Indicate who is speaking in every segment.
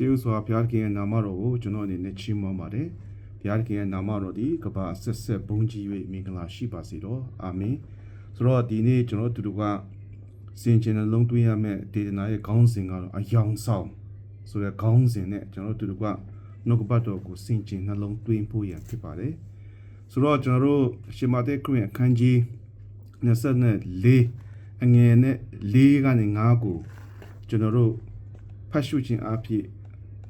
Speaker 1: ရှေးဥစွာဘုရားခင်ရဲ့နာမတော်ကိုကျွန်တော်အနေနဲ့ချီးမွမ်းပါတယ်ဘုရားခင်ရဲ့နာမတော်ဒီကပ္ပဆက်ဆက်ဘုန်းကြီး၍မင်္ဂလာရှိပါစေတော့အာမင်ဆိုတော့ဒီနေ့ကျွန်တော်တို့ကစင်ချင်နှလုံးသွင်းရမယ့်ဒေသနာရဲ့ခေါင်းစဉ်ကတော့အယောင်ဆောင်ဆိုတဲ့ခေါင်းစဉ်နဲ့ကျွန်တော်တို့ကနှုတ်ကပတ်တော်ကိုစင်ချင်နှလုံးသွင်းဖို့ရန်ဖြစ်ပါတယ်ဆိုတော့ကျွန်တော်တို့ရှင်မသက်ခရစ်အခန်းကြီး24အငယ်နဲ့4ကနေ5ကိုကျွန်တော်တို့ဖတ်ရှုခြင်းအဖြစ်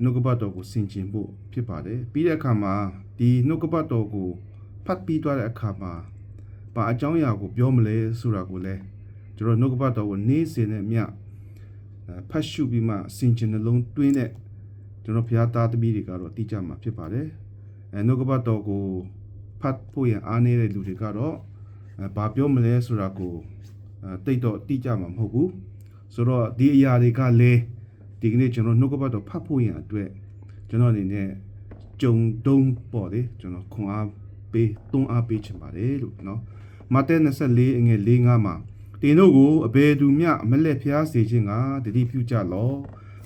Speaker 1: နှုတ်ကပတ်တော်ကိုဆင်ခြင်ဖို့ဖြစ်ပါတယ်ပြီးတဲ့အခါမှာဒီနှုတ်ကပတ်တော်ကိုဖတ်ပြီးသွားတဲ့အခါမှာဘာအကြောင်းအရာကိုပြောမလဲဆိုတာကိုလည်းကျွန်တော်နှုတ်ကပတ်တော်ကိုနေ့စဉ်နဲ့မျှအဲဖတ်ရှုပြီးမှဆင်ခြင်နှလုံးသွင်းတဲ့ကျွန်တော်ဘုရားသားသမီးတွေကတော့သိကြမှာဖြစ်ပါတယ်အဲနှုတ်ကပတ်တော်ကိုဖတ်ဖို့ရန်အားနေတဲ့လူတွေကတော့အဲဘာပြောမလဲဆိုတာကိုအဲတိတ်တော့သိကြမှာမဟုတ်ဘူးဆိုတော့ဒီအရာတွေကလည်း ဒီကနေ့ကျွန်တော်နှုတ်ကပတ်တော်ဖတ်ဖို့ရန်အတွက်ကျွန်တော်အနေနဲ့ကြုံတုံးပေါ့လေကျွန်တော်ခွန်အားပေးတွန်းအားပေးချင်ပါတယ်လို့နော်မဿဲ24အငယ်45မှာတင်တို့ကိုအဘယ်သူမျှမလက်ဖျားစေခြင်းကတတိပြုကြလော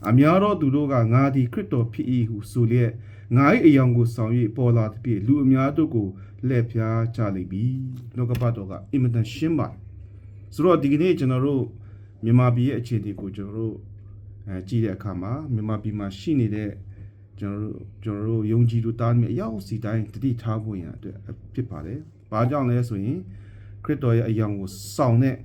Speaker 1: အများသောသူတို့ကငါသည်ခရစ်တော်ဖြစ်၏ဟုဆိုလျက်ငါ၏အယောင်ကိုဆောင်၍ပေါ်လာသည်ဖြင့်လူအများတို့ကိုလက်ဖျားကြလိမ့်မည်နှုတ်ကပတ်တော်ကအင်မတန်ရှင်းပါတယ်ဆိုတော့ဒီကနေ့ကျွန်တော်တို့မြန်မာပြည်ရဲ့အခြေအနေကိုကျွန်တော်တို့ အဲကြည့်တဲ့အခါမှာမြန်မာပြည်မှာရှိနေတဲ့ကျွန်တော်တို့ကျွန်တော်တို့ယုံကြည်သူသားမျိုးအရောက်စီတိုင်းတတိထားဖို့ရန်အတွက်ဖြစ်ပါတယ်။ဘာကြောင့်လဲဆိုရင်ခရစ်တော်ရဲ့အယောင်ကိုစောင့်တဲ့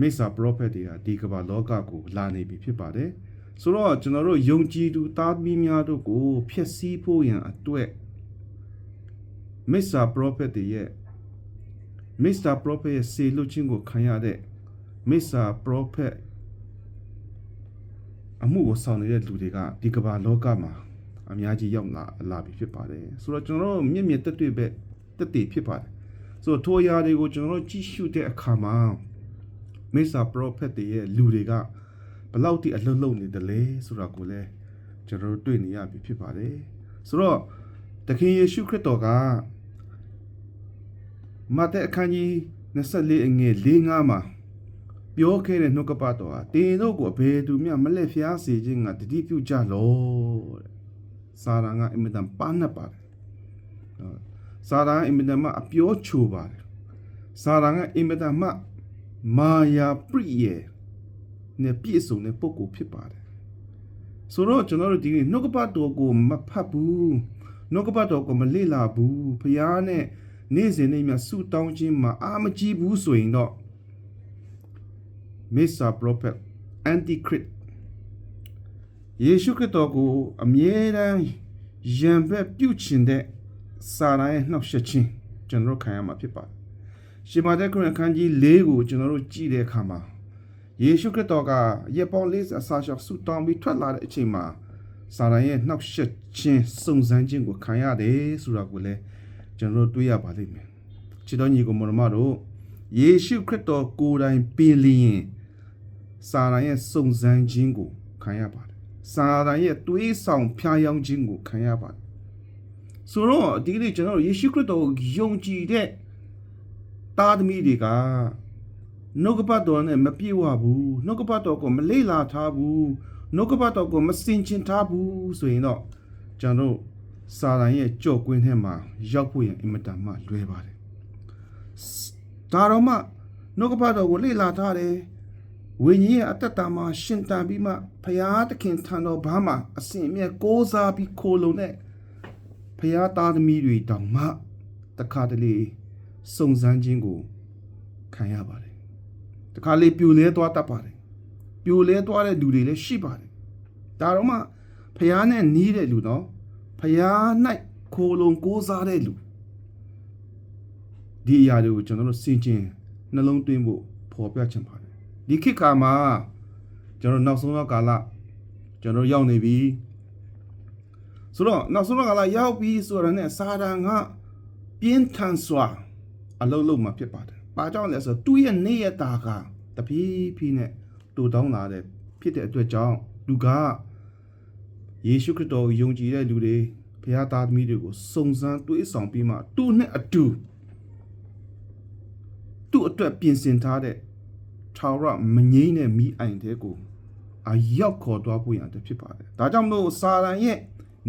Speaker 1: မိစ္ဆာပရောဖက်တွေဟာဒီကမ္ဘာလောကကိုလာနေပြီဖြစ်ပါတယ်။ဆိုတော့ကျွန်တော်တို့ယုံကြည်သူသားသမီးများတို့ကိုဖျက်ဆီးဖို့ရန်အတွက်မိစ္ဆာပရောဖက်တွေရဲ့မိစ္ဆာပရောဖက်ရဲ့စေလွတ်ခြင်းကိုခံရတဲ့မိစ္ဆာပရောဖက် အမှုကိုဆောင်နေတဲ့လူတွေကဒီကမ္ဘာလောကမှာအများကြီးရောက်လာလာပြီဖြစ်ပါတယ်ဆိုတော့ကျွန်တော်တို့မြင့်မြတ်တက်တွေ့ပဲတက်တည်ဖြစ်ပါတယ်ဆိုတော့ထိုအရာတွေကိုကျွန်တော်တို့ကြည့်ရှုတဲ့အခါမှာမိစ္ဆာပရောဖက်တွေရဲ့လူတွေကဘလောက်တိအလုံးလုံးနေတယ်လဲဆိုတာကိုလည်းကျွန်တော်တို့တွေ့နေရပြီဖြစ်ပါတယ်ဆိုတော့သခင်ယေရှုခရစ်တော်ကမဿဲအခန်းကြီး24အငယ်45မှာ ပြောခဲ့တဲ့နှုတ်ကပတ်တော်ဟာတင်းတို့ကိုအဘယ်သူမျှမလက်ဖျားစေခြင်းကတတိပြုကြလောတဲ့စာရန်ကအင်မတန်ပန်းနေပါတယ်ဟုတ်စာရန်အင်မတန်မှအပြောချိုပါတယ်စာရန်ကအင်မတန်မှမာယာပရိယေနဲ့ပြည့်စုံတဲ့ပုဂ္ဂိုလ်ဖြစ်ပါတယ်ဆိုတော့ကျွန်တော်တို့ဒီနေ့နှုတ်ကပတ်တော်ကိုမဖတ်ဘူးနှုတ်ကပတ်တော်ကိုမလေ့လာဘူးဖျားနဲ့နေ့စဉ်နေ့မြဆုတောင်းခြင်းမှာအာမကြည့်ဘူးဆိုရင်တော့ Mr. Prophet Antichrist ယေရှုခရစ်တော်ကိုအမြဲတမ်းယံဘက်ပြုချင်တဲ့စာရန်ရဲ့နှောက်ယှက်ခြင်းကျွန်တော်တို့ခံရမှာဖြစ်ပါတယ်။ရှင်မာသက်ခရစ်အခန်းကြီး၄ကိုကျွန်တော်တို့ကြည့်တဲ့အခါမှာယေရှုခရစ်တော်ကယေပေါလေးအစာရှောက်ဆုတောင်းပြီးထွက်လာတဲ့အချိန်မှာစာရန်ရဲ့နှောက်ယှက်ခြင်းစုံစမ်းခြင်းကိုခံရတယ်ဆိုတာကိုလည်းကျွန်တော်တို့တွေ့ရပါလိမ့်မယ်။ချစ်တော်ညီကိုမောင်မတို့ယေရှုခရစ်တော်ကိုယ်တိုင်ပြင်လျင် စာရန်ရဲ့စုံစမ်းခြင်းကိုခံရပါတယ်။စာရန်ရဲ့တွေးဆောင်ဖျားယောင်းခြင်းကိုခံရပါတယ်။ဆိုတော့ဒီကနေ့ကျွန်တော်တို့ယေရှုခရစ်တော်ကိုယုံကြည်တဲ့သားသမီးတွေကနှုတ်ကပတ်တော်နဲ့မပြည့်ဝဘူး။နှုတ်ကပတ်တော်ကိုမလေ့လာထားဘူး။နှုတ်ကပတ်တော်ကိုမစင်ကျင်ထားဘူးဆိုရင်တော့ကျွန်တော်တို့စာရန်ရဲ့ကြော့ကွင်းထဲမှာရောက်ဖို့ရန်အင်မတန်မှလွယ်ပါတယ်။ဒါတော့မှနှုတ်ကပတ်တော်ကိုလေ့လာထားတယ်။ ဝိညာဉ်ရဲ့အတ္တတာမှာရှင်တန်ပြီးမှဖရာသခင်ထံတော်ဘာမှအစဉ်အမြဲကိုးစားပြီးခိုလုံတဲ့ဖရာသားသမီးတွေတောင်မှတခါတလေစုံစမ်းခြင်းကိုခံရပါတယ်။တခါလေပြိုလဲသွားတတ်ပါတယ်။ပြိုလဲသွားတဲ့လူတွေလည်းရှိပါတယ်။ဒါတော့မှဖရာနဲ့နီးတဲ့လူတော့ဖရာ၌ခိုလုံကိုးစားတဲ့လူဒီအရာတွေကိုကျွန်တော်တို့စင်ကျင်နှလုံးသွင်းဖို့ဖော်ပြချင်ပါတယ် ဒီခေတ်ကာမှာကျွန်တော်နောက်ဆုံးတော့ကာလကျွန်တော်ရောက်နေပြီဆိုတော့နောက်ဆုံးတော့ကာလရောက်ပြီဆိုတာနဲ့စာတန်ကပြင်းထန်စွာအလုံးလုံးမှာဖြစ်ပါတယ်။ဘာကြောင့်လဲဆိုတော့သူ့ရဲ့နေရတာကတဖြည်းဖြည်းနဲ့တူတောင်းလာတဲ့ဖြစ်တဲ့အတွက်ကြောင့်လူကယေရှုခရစ်တော်ကိုယုံကြည်တဲ့လူတွေဘုရားသားသမီးတွေကိုစုံစမ်းတွေးဆောင်ပြီးမှသူ့နဲ့အတူသူ့အတွက်ပြင်ဆင်ထားတဲ့ ထာဝရမငိမ့်တဲ့မိအိုင်တဲ့ကိုအရောက်ခေါ်သွားဖို့ရန်အတွက်ဖြစ်ပါတယ်ဒါကြောင့်မလို့စာရန်ရဲ့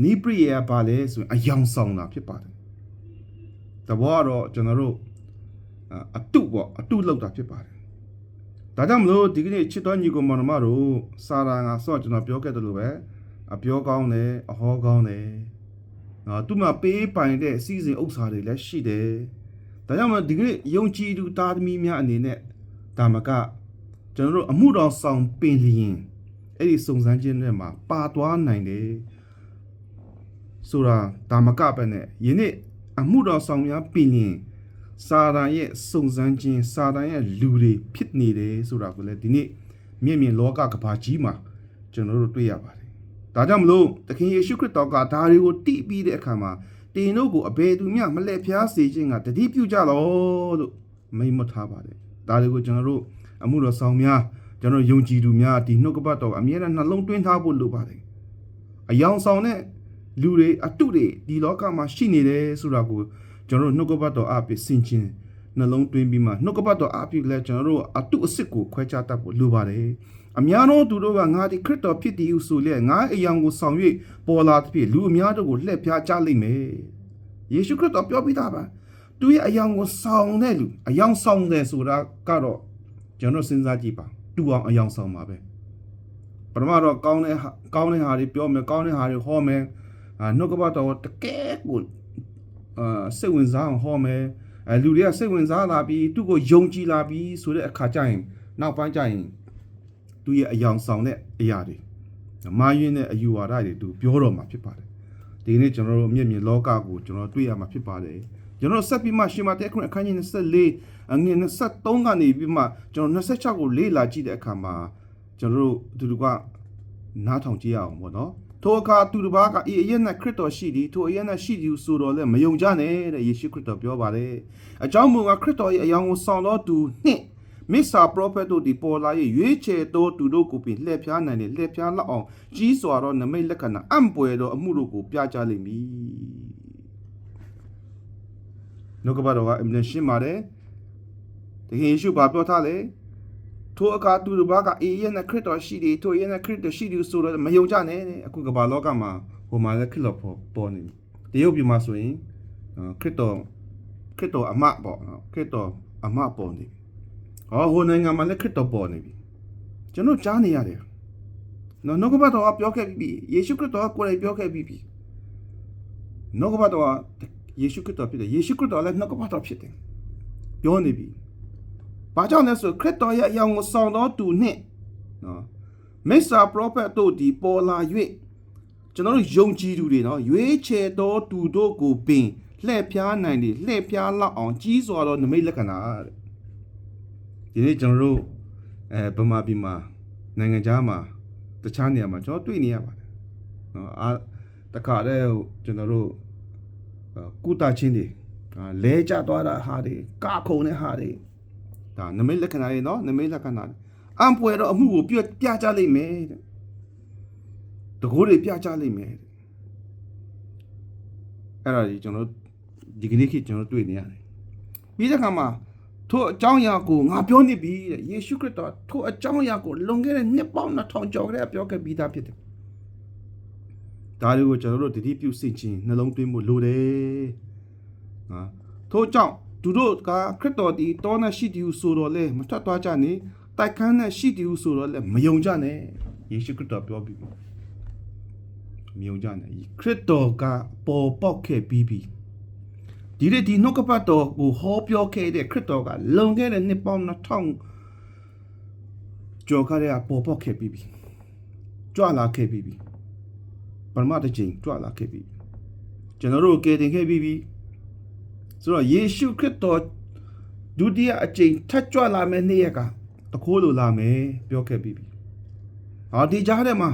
Speaker 1: နိပရိယဘာလဲဆိုရင်အယောင်ဆောင်တာဖြစ်ပါတယ်တဘောကတော့ကျွန်တော်တို့အတုပေါ့အတုလောက်တာဖြစ်ပါတယ်ဒါကြောင့်မလို့ဒီကနေ့ချစ်တော်ညီကိုမောင်နှမတို့စာရန်ကဆော့ကျွန်တော်ပြောခဲ့တယ်လို့ပဲအပြောကောင်းတယ်အဟောကောင်းတယ်နော်သူမှပေးပိုင်တဲ့စီစဉ်ဥစ္စာတွေလည်းရှိတယ်ဒါကြောင့်မလို့ဒီကနေ့ယုံကြည်သူသားသမီးများအနေနဲ့ ဒါမကကျွန်တော်တို့အမှုတော်ဆောင်ပင်လျင်အဲ့ဒီစုံစမ်းခြင်းတွေမှာပါသွားနိုင်တယ်ဆိုတာဒါမကပဲနဲ့ယနေ့အမှုတော်ဆောင်များပင်လျင်စာတန်ရဲ့စုံစမ်းခြင်းစာတန်ရဲ့လူတွေဖြစ်နေတယ်ဆိုတာကိုလည်းဒီနေ့မြင့်မြင့်လောကကဘာကြီးမှာကျွန်တော်တို့တွေ့ရပါတယ်။ဒါကြောင့်မလို့သခင်ယေရှုခရစ်တော်ကဒါတွေကိုတိပြီးတဲ့အခါမှာတင်တို့ကိုအဘယ်သူမျှမလဲဖျားစေခြင်းကတတိပြုကြလောလို့မိန့်မထားပါတယ်။ ဒါတွေကိုကျွန်တော်တို့အမှုတော်ဆောင်များကျွန်တော်ယုံကြည်သူများဒီနှုတ်ကပတ်တော်အမြဲတမ်းနှလုံးသွင်းထားဖို့လိုပါတယ်။အယောင်ဆောင်တဲ့လူတွေအတုတွေဒီလောကမှာရှိနေတယ်ဆိုတာကိုကျွန်တော်တို့နှုတ်ကပတ်တော်အပြည့်စင်ချင်းနှလုံးသွင်းပြီးမှနှုတ်ကပတ်တော်အပြည့်လည်းကျွန်တော်တို့အတုအစစ်ကိုခွဲခြားတတ်ဖို့လိုပါတယ်။အများသောသူတို့ကငါဒီခရစ်တော်ဖြစ်တည်ဟုဆိုလျက်ငါအယောင်ကိုဆောင်၍ပေါ်လာသဖြင့်လူအများတို့ကိုလှည့်ဖျားကြလိမ့်မယ်။ယေရှုခရစ်တော်ပြောပြီးသားပါ။ သူရဲ့အယောင်ကိုဆောင်တဲ့လူအယောင်ဆောင်တယ်ဆိုတာကတော့ကျွန်တော်စဉ်းစားကြည့်ပါ။တူအောင်အယောင်ဆောင်ပါပဲ။ပထမတော့ကောင်းတဲ့ကောင်းတဲ့ဟာတွေပြောမယ်ကောင်းတဲ့ဟာတွေဟောမယ်။အာနှုတ်ကပတ်တော်တကယ်ကိုအာစိတ်ဝင်စားအောင်ဟောမယ်အဲလူတွေကစိတ်ဝင်စားလာပြီးသူ့ကိုယုံကြည်လာပြီးဆိုတဲ့အခါကျရင်နောက်ပိုင်းကျရင်သူရဲ့အယောင်ဆောင်တဲ့အရာတွေမာယွင်းတဲ့အယူဝါဒတွေသူပြောတော့မှာဖြစ်ပါတယ် ဒီနေ့ကျွန်တော်တို့မြင့်မြင့်လောကကိုကျွန်တော်တွေ့ရမှာဖြစ်ပါတယ်ကျွန်တော်ဆက်ပြီးမှရှင်မတဲ့အခန်းကြီး24အငယ်23ကနေပြီးမှကျွန်တော်26ကိုလေ့လာကြည့်တဲ့အခါမှာကျွန်တော်တို့အတူတူကနားထောင်ကြည့်ရအောင်ပေါ့နော်ထိုအခါသူတစ်ပါးကဤအရင်၌ခရစ်တော်ရှိသည်ထိုအရင်၌ရှိသည်ဆိုတော့လည်းမယုံကြနဲ့တဲ့ယေရှုခရစ်တော်ပြောပါတယ်အကြောင်းမူကားခရစ်တော်၏အယောင်ကိုဆောင်တော်သူနှင့် မစ္ဆာပရောဖက်တို့ဒီပေါ်လာ၍ရွေးချယ်သောသူတို့ကိုပြင်လှည့်ဖျားနိုင်တယ်လှည့်ဖျားလောက်အောင်ကြီးစွာသောနမိတ်လက္ခဏာအံ့ပွေသောအမှုတို့ကိုပြကြလိမ့်မည်နှုတ်ကပတ်တော်ကအမြင်ရှင်းပါတယ်တကယ်ယေရှုဘာပြောထားလဲထိုအခါသူတို့ဘာကအေးရဲ့နဲ့ခရစ်တော်ရှိတယ်ထိုရဲ့နဲ့ခရစ်တော်ရှိတယ်ဆိုတော့မယုံကြနဲ့တဲ့အခုကမ္ဘာလောကမှာဟိုမှာလည်းခရစ်တော်ပေါ်ပေါ်နေတရုတ်ပြည်မှာဆိုရင်ခရစ်တော်ခရစ်တော်အမပေါ့နော်ခရစ်တော်အမပေါ်နေ ဟောဟိုနိုင်ငံမှာလည်းခရစ်တော်ပေါ်နေပြီကျွန်တော်ကြားနေရတယ်နော်နှုတ်ကပတ်တော်ကပြောခဲ့ပြီးယေရှုခရစ်တော်ကကိုယ်တိုင်ပြောခဲ့ပြီးပြီနှုတ်ကပတ်တော်ကယေရှုခရစ်တော်ဖြစ်တယ်ယေရှုခရစ်တော်လည်းနှုတ်ကပတ်တော်ဖြစ်တယ်ပြောနေပြီ။ဘာကြောင့်လဲဆိုခရစ်တော်ရဲ့အယောင်ကိုဆောင်တော်သူနှင့်နော်မိစ္ဆာပရောဖက်တို့ဒီပေါ်လာ၍ကျွန်တော်တို့ယုံကြည်သူတွေနော်ရွေးချယ်တော်သူတို့ကိုပင်လှည့်ဖျားနိုင်တယ်လှည့်ဖျားလောက်အောင်ကြီးစွာသောနမိတ်လက္ခဏာတဲ့ ဒီနေ့ကျွန်တော်တို့အဲဗမာပြည်မှာနိုင်ငံခြားမှာတခြားနေရာမှာကျွန်တော်တွေ့နေရပါတယ်နော်အာတခါတည်းကျွန်တော်တို့ကုတာချင်းတွေလဲကျသွားတာဟာတွေကခုံတဲ့ဟာတွေဒါနမိတ်လက္ခဏာတွေနော်နမိတ်လက္ခဏာအံပွဲတော့အမှုကိုပြပြကြလိမ့်မယ်တဲ့တကိုးတွေပြကြလိမ့်မယ်တဲ့အဲ့ဒါကြီးကျွန်တော်ဒီကနေ့ခေတ်ကျွန်တော်တွေ့နေရတယ်ပြီးတဲ့ခါမှာ ထို့အကြောင်းအရာကိုငါပြောနေပြီတဲ့ယေရှုခရစ်တော်ထို့အကြောင်းအရာကိုလွန်ခဲ့တဲ့နှစ်ပေါင်း2000ကျော်ကတည်းကပြောခဲ့ပြီးသားဖြစ်တယ်ဒါတွေကိုကျွန်တော်တို့တတိပြုစင်ချင်းနှလုံးသွင်းဖို့လိုတယ်ဟာထို့ကြောင့်သူတို့ကခရစ်တော်ဒီတောနဲ့ရှိတယ်ဟုဆိုတော့လေမထွက်သွားကြနဲ့တိုက်ခန်းနဲ့ရှိတယ်ဟုဆိုတော့လေမယုံကြနဲ့ယေရှုခရစ်တော်ပြောပြီးမယုံကြနဲ့ခရစ်တော်ကပေါ်ပေါက်ခဲ့ပြီးပြီ ဒီလေဒီနှုတ်ကပတ်တော်ကိုဟောပြောခဲ့တဲ့ခရစ်တော်ကလုံခဲ့တဲ့နှစ်ပေါင်း2000ကျော်ခါရပေါ်ပေါက်ခဲ့ပြီးပြီကြွလာခဲ့ပြီးပြီပရမတ်တချင်းကြွလာခဲ့ပြီးကျွန်တော်တို့ကယ်တင်ခဲ့ပြီးပြီဆိုတော့ယေရှုခရစ်တော်ဒုတိယအကြိမ်ထပ်ကြွလာမယ့်နေ့ရက်ကတခိုးလိုလာမယ်ပြောခဲ့ပြီးပြီ။ဟောဒီကြားထဲမှာ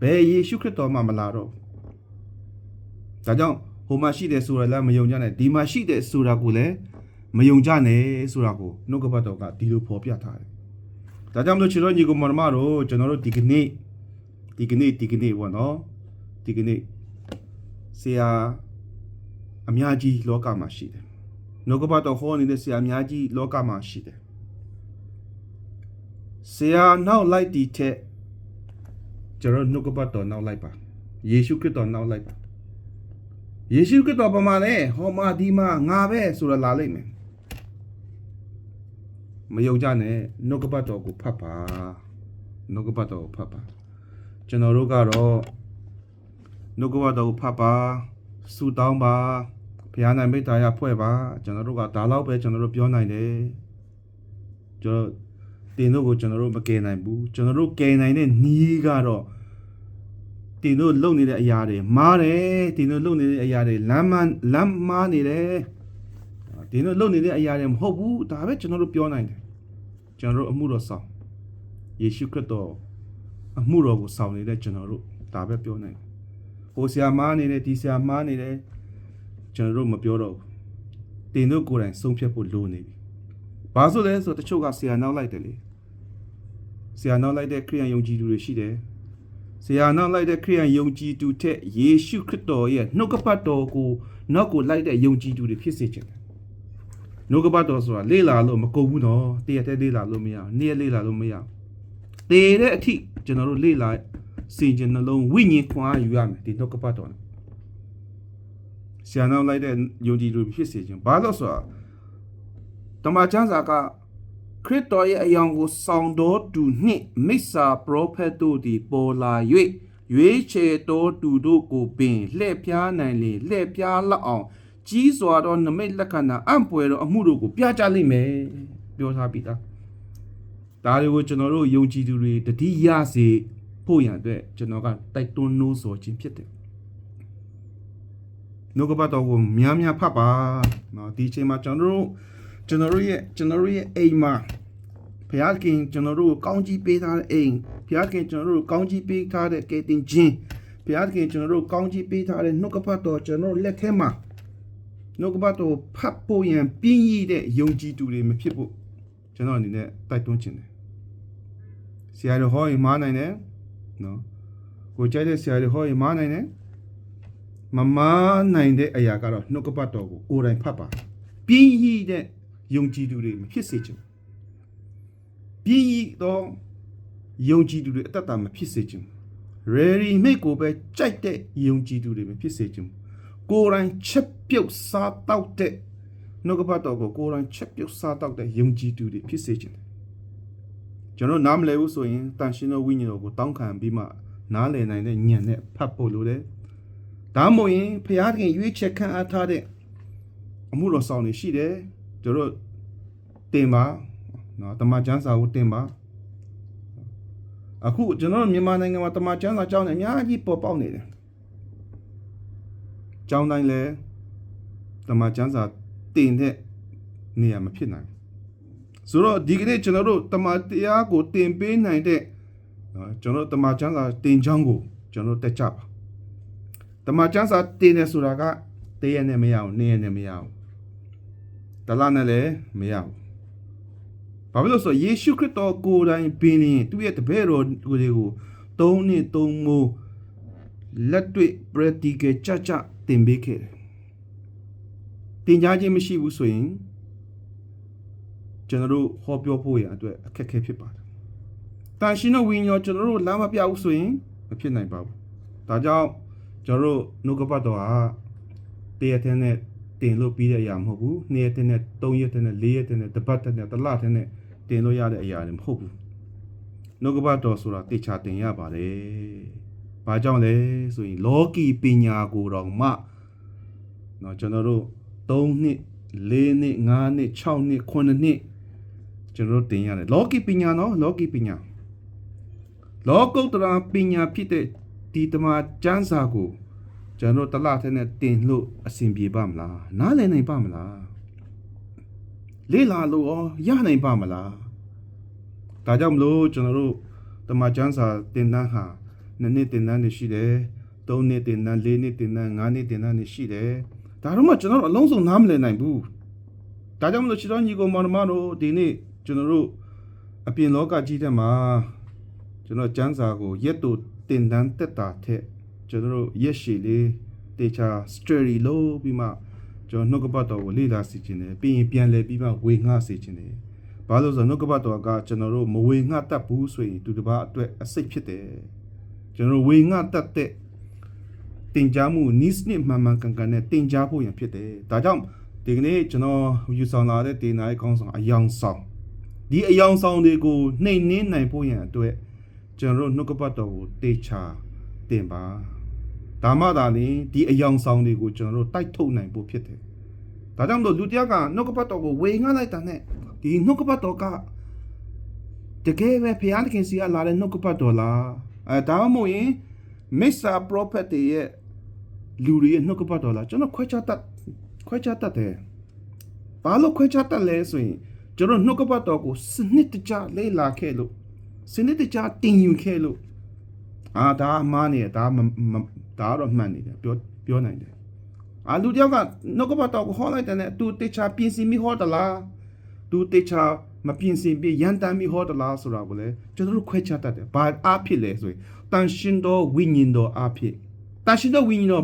Speaker 1: ဘယ်ယေရှုခရစ်တော်မှမလာတော့။ဒါကြောင့်ဟို မှာရှိတယ်ဆိုတာလည်းမယုံကြနဲ့ဒီမှာရှိတယ်ဆိုတာကိုလည်းမယုံကြနဲ့ဆိုတာကိုနှုတ်ကပတ်တော်ကဒီလိုဖော်ပြထားတယ်။ဒါကြောင့်မလို့ချစ်တော်ညီကိုမောင်မတို့ကျွန်တော်တို့ဒီကနေ့ဒီကနေ့ဒီကနေ့ပေါ့နော်ဒီကနေ့ဆရာအများကြီးလောကမှာရှိတယ်။နှုတ်ကပတ်တော်ဟောနေတဲ့ဆရာအများကြီးလောကမှာရှိတယ်။ဆရာနောက်လိုက်တီထက်ကျွန်တော်နှုတ်ကပတ်တော်နောက်လိုက်ပါယေရှုခရစ်တော်နောက်လိုက်ပါ ယေရှုခရစ်တော်ပမာလဲဟောမာဒီမာငါပဲဆိုတော့လာလိမ့်မယ်မယုံကြနဲ့နှုတ်ကပတ်တော်ကိုဖတ်ပါနှုတ်ကပတ်တော်ကိုဖတ်ပါကျွန်တော်တို့ကတော့နှုတ်ကပတ်တော်ကိုဖတ်ပါဆူတောင်းပါဘုရားနိုင်မေတ္တာရဖွဲ့ပါကျွန်တော်တို့ကဒါတော့ပဲကျွန်တော်တို့ပြောနိုင်တယ်ကျွန်တော်တင်တို့ကိုကျွန်တော်တို့မကယ်နိုင်ဘူးကျွန်တော်တို့ကယ်နိုင်တဲ့နီးကတော့ တင်တို့လုပ်နေတဲ့အရာတွေမားတယ်တင်တို့လုပ်နေတဲ့အရာတွေလမ်းမလမ်းမားနေတယ်တင်တို့လုပ်နေတဲ့အရာတွေမဟုတ်ဘူးဒါပဲကျွန်တော်တို့ပြောနိုင်တယ်ကျွန်တော်တို့အမှုတော်ဆောင်ယေရှုခရစ်တော်အမှုတော်ကိုဆောင်နေတဲ့ကျွန်တော်တို့ဒါပဲပြောနိုင်တယ်ဟိုဆရာမားနေတယ်ဒီဆရာမားနေတယ်ကျွန်တော်တို့မပြောတော့ဘူးတင်တို့ကိုယ်တိုင်ဆုံးဖြတ်ဖို့လိုနေပြီဘာလို့လဲဆိုတော့တချို့ကဆရာနောက်လိုက်တယ်လေဆရာနောက်လိုက်တဲ့ခရိယန်ယုံကြည်သူတွေရှိတယ် ဆရာနောက်လိုက်တဲ့ခရိယန်ယုံကြည်သူထက်ယေရှုခရစ်တော်ရဲ့နှုတ်ကပတ်တော်ကိုနောက်ကိုလိုက်တဲ့ယုံကြည်သူတွေဖြစ်စေချင်တယ်နှုတ်ကပတ်တော်ဆိုတာလေးလာလို့မကုန်ဘူးနော်တရက်တည်းလေးလာလို့မရဘူးနေ့ရက်လေးလာလို့မရဘူးတည်တဲ့အထိကျွန်တော်တို့လေးလာစင်ကြင်နှလုံးဝိညာဉ်ခွန်အားယူရမယ်ဒီနှုတ်ကပတ်တော်နဲ့ဆရာနောက်လိုက်တဲ့ယုံကြည်သူတွေဖြစ်စေချင်ဘာလို့ဆိုတော့တမန်ကျမ်းစာက ခရစ်တော်ရဲ့အယောင်ကိုဆောင်တော်သူနှင့်မိစ္ဆာပရောဖက်တို့သည်ပေါ်လာ၍ရွေးချယ်တော်သူတို့ကိုပင်လှည့်ပြားနိုင်လေလှည့်ပြားလောက်အောင်ကြီးစွာသောနမိတ်လက္ခဏာအံ့ပွေသောအမှုတို့ကိုပြကြလိမ့်မယ်ပြောထားပြီးသားဒါတွေကိုကျွန်တော်တို့ယုံကြည်သူတွေတတိယစေဖို့ရန်အတွက်ကျွန်တော်ကတိုက်တွန်းနှိုးဆော်ခြင်းဖြစ်တယ်နှုတ်ကပတ်တော်ကိုများများဖတ်ပါเนาะဒီအချိန်မှာကျွန်တော်တို့ ကျွန်တော်တို့ရဲ့ကျွန်တော်တို့ရဲ့အိမ်မှာဘုရားခင်ကျွန်တော်တို့ကိုကောင်းကြီးပေးထားတဲ့အိမ်ဘုရားခင်ကျွန်တော်တို့ကိုကောင်းကြီးပေးထားတဲ့ကယ်တင်ခြင်းဘုရားခင်ကျွန်တော်တို့ကောင်းကြီးပေးထားတဲ့နှုတ်ကပတ်တော်ကျွန်တော်တို့လက်ထဲမှာနှုတ်ကပတ်တော်ဖတ်ဖို့ရန်ပြင်းရတဲ့ယုံကြည်သူတွေမဖြစ်ဖို့ကျွန်တော်အနေနဲ့တိုက်တွန်းခြင်းတယ်ဆရာတော်ဟောရင်မားနိုင်တယ်နော်ကိုကြိုက်တဲ့ဆရာတော်ဟောရင်မားနိုင်တယ်မမားနိုင်တဲ့အရာကတော့နှုတ်ကပတ်တော်ကိုကိုယ်တိုင်ဖတ်ပါပြင်းရတဲ့ ယုံကြည်သူတွေမဖြစ်စေချင်ဘူးပြင်းရတော့ယုံကြည်သူတွေအတ္တတာမဖြစ်စေချင်ဘူး ready make ကိုပဲကြိုက်တဲ့ယုံကြည်သူတွေမဖြစ်စေချင်ဘူးကိုယ်တိုင်ချက်ပြုတ်စားတောက်တဲ့နှုတ်ကပတ်တော်ကိုကိုယ်တိုင်ချက်ပြုတ်စားတောက်တဲ့ယုံကြည်သူတွေဖြစ်စေချင်တယ်ကျွန်တော်နားမလည်ဘူးဆိုရင်တန်ရှင်တော်ဝိညာဉ်တော်ကိုတောင်းခံပြီးမှနားလည်နိုင်တဲ့ဉာဏ်နဲ့ဖတ်ဖို့လိုတယ်ဒါမှမဟုတ်ရင်ဖျားခင်ရွေးချက်ခံအားထားတဲ့အမှုတော်ဆောင်တွေရှိတယ် ကျွန်တော်တင်ပါနော်တမန်ကျမ်းစာကိုတင်ပါအခုကျွန်တော်မြန်မာနိုင်ငံမှာတမန်ကျမ်းစာကြောင်းနေအများကြီးပေါ်ပေါက်နေတယ်ကျောင်းတိုင်းလဲတမန်ကျမ်းစာတင်တဲ့နေရာမဖြစ်နိုင်ဘူးဆိုတော့ဒီကနေ့ကျွန်တော်တို့တမန်တရားကိုတင်ပေးနိုင်တဲ့နော်ကျွန်တော်တမန်ကျမ်းစာတင်ချောင်းကိုကျွန်တော်တက်ကြပါတမန်ကျမ်းစာတင်တယ်ဆိုတာကတရက်နဲ့မရအောင်နေ့ရက်နဲ့မရအောင် တလားနဲ့လည်းမရဘူးဘာဖြစ်လို့ဆိုယေရှုခရစ်တော်ကိုယ်တိုင်ပင်လင်သူ့ရဲ့တပည့်တော်တွေကိုသုံးနှစ်သုံးမိုးလက်တွေ့ practical ကြကြတင်ပေးခဲ့တယ်တင်ကြားခြင်းမရှိဘူးဆိုရင်ကျွန်တော်တို့ဟောပြောဖို့ရအတွက်အခက်အခဲဖြစ်ပါတယ်တန်ရှင်တော်ဝိညာဉ်ကျွန်တော်တို့လမ်းမပြဘူးဆိုရင်မဖြစ်နိုင်ပါဘူးဒါကြောင့်ကျွန်တော်တို့နှုတ်ကပတ်တော်ဟာတရတဲ့နဲ့ တင်လို့ပြီးတဲ့အရာမဟုတ်ဘူးနှစ်ရက်နဲ့သုံးရက်နဲ့လေးရက်နဲ့တစ်ပတ်နဲ့တစ်လနဲ့တင်လို့ရတဲ့အရာတွေမဟုတ်ဘူးနှုတ်ကပတ်တော်ဆိုတာတေချာတင်ရပါတယ်။ဘာကြောင့်လဲဆိုရင်လောကီပညာကိုတော့မှเนาะကျွန်တော်တို့3နှစ်4နှစ်5နှစ်6နှစ်9နှစ်ကျွန်တော်တို့တင်ရတယ်လောကီပညာနော်လောကီပညာလောကုတ္တရာပညာဖြစ်တဲ့ဒီတမကျမ်းစာကို ကျွန်တော်တလထဲနဲ့တင်လို့အဆင်ပြေပါမလားနားလည်နိုင်ပါမလားလေ့လာလို့ရောရနိုင်ပါမလားဒါကြောင့်မလို့ကျွန်တော်တို့တမချန်းစာတင်တန်းဟာနှစ်နှစ်တင်တန်းနေရှိတယ်သုံးနှစ်တင်တန်းလေးနှစ်တင်တန်းငါးနှစ်တင်တန်းနေရှိတယ်ဒါတော့မှကျွန်တော်တို့အလုံးစုံနားမလည်နိုင်ဘူးဒါကြောင့်မလို့ချစ်တော်ညီကောင်မောင်နှမတို့ဒီနေ့ကျွန်တော်တို့အပြင်လောကကြီးထဲမှာကျွန်တော်ကျန်းစာကိုရက်တို့တင်တန်းတက်တာထက် ကျွန်တော်တို့ရက်ရှည်လေးတေချာ story လို့ပြီးမှကျွန်တော်နှုတ်ကပတ်တော်ကိုလေ့လာစီခြင်းတယ်ပြီးရင်ပြန်လဲပြီးမှဝေငှစီခြင်းတယ်ဘာလို့ဆိုတော့နှုတ်ကပတ်တော်ကကျွန်တော်တို့မဝေငှတတ်ဘူးဆိုရင်သူတစ်ပါးအတွက်အစိတ်ဖြစ်တယ်ကျွန်တော်တို့ဝေငှတတ်တဲ့တင် जा မှုနိစနစ်မှန်မှန်ကန်ကန်နဲ့တင် जा ဖို့ရန်ဖြစ်တယ်ဒါကြောင့်ဒီကနေ့ကျွန်တော်ယူဆောင်လာတဲ့ဒေနာရဲ့ကောင်းဆောင်အယောင်ဆောင်ဒီအယောင်ဆောင်တွေကိုနှိမ်နှင်းနိုင်ဖို့ရန်အတွက်ကျွန်တော်တို့နှုတ်ကပတ်တော်ကိုတေချာတင်ပါ ဒါမှသာလျှင်ဒီအယောင်ဆောင်တွေကိုကျွန်တော်တို့တိုက်ထုတ်နိုင်ဖို့ဖြစ်တယ်ဒါကြောင့်မလို့လူတစ်ယောက်ကနှုတ်ကပတ်တော်ကိုဝေငှလိုက်တာနဲ့ဒီနှုတ်ကပတ်တော်ကတကယ်ပဲဖျားသခင်စီကလာတဲ့နှုတ်ကပတ်တော်လားအဲဒါမှမဟုတ်ရင်မစ္စာပရောဖက်တွေရဲ့လူတွေရဲ့နှုတ်ကပတ်တော်လားကျွန်တော်ခွဲခြားတတ်ခွဲခြားတတ်တယ်ဘာလို့ခွဲခြားတတ်လဲဆိုရင်ကျွန်တော်နှုတ်ကပတ်တော်ကိုစနစ်တကျလေ့လာခဲ့လို့စနစ်တကျတင်ယူခဲ့လို့ အာဒါအမှားနေတယ်ဒါမမဒါတော့မှန်နေတယ်ပြောပြောနိုင်တယ်အာလူတယောက်ကနှုတ်ကပတ်တော်ကိုဟောလိုက်တယ်နဲ့သူတေချာပြင်ဆင်ပြီးဟောတလားသူတေချာမပြင်ဆင်ပြရန်တမ်းပြီးဟောတလားဆိုတာကိုလည်းကျွန်တော်တို့ခွဲခြားတတ်တယ်။ဘာအားဖြစ်လဲဆိုရင်တန်ရှင်တော်ဝိညာဉ်တော်အားဖြစ်တန်ရှင်တော်ဝိညာဉ်တော်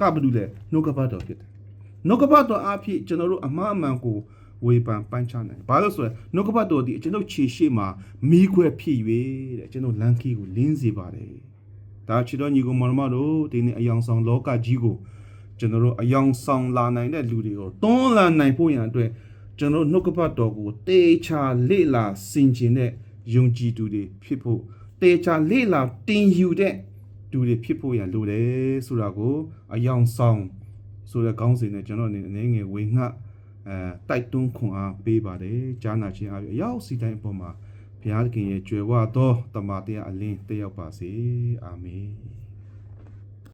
Speaker 1: ကဘာလို့လဲနှုတ်ကပတ်တော်ဖြစ်တယ်။နှုတ်ကပတ်တော်အားဖြစ်ကျွန်တော်တို့အမှားအမှန်ကို ဝေဖန်ပန်းချနိုင်။ဘာလို့ဆိုလဲနှုတ်ကပတ်တော်ဒီကျွန်တော်ခြေရှိမှာမီးခွဲဖြစ်၍တဲ့ကျွန်တော်လန်ခီကိုလင်းစေပါတယ်။ဒါချစ်တော်ညီကိုမောင်မတို့ဒီနေ့အယောင်ဆောင်လောကကြီးကိုကျွန်တော်တို့အယောင်ဆောင်လာနိုင်တဲ့လူတွေကိုတွန်းလှန်နိုင်ဖို့ရန်အတွက်ကျွန်တော်နှုတ်ကပတ်တော်ကိုတေချာလေ့လာစင်ကျင်တဲ့ယုံကြည်သူတွေဖြစ်ဖို့တေချာလေ့လာတင်ယူတဲ့သူတွေဖြစ်ဖို့ရလိုတယ်ဆိုတာကိုအယောင်ဆောင်ဆိုတဲ့ခေါင်းစဉ်နဲ့ကျွန်တော်အနေနဲ့ငယ်ဝေငှ အဲတိုက်တွန်းခွန်အားပေးပါတယ်ကြားနာခြင်းအားဖြင့်အရောက်စီတိုင်းအပေါ်မှာဘုရားသခင်ရဲ့ကြွယ်ဝသောတမန်တရားအလင်းတက်ရောက်ပါစေအာမင်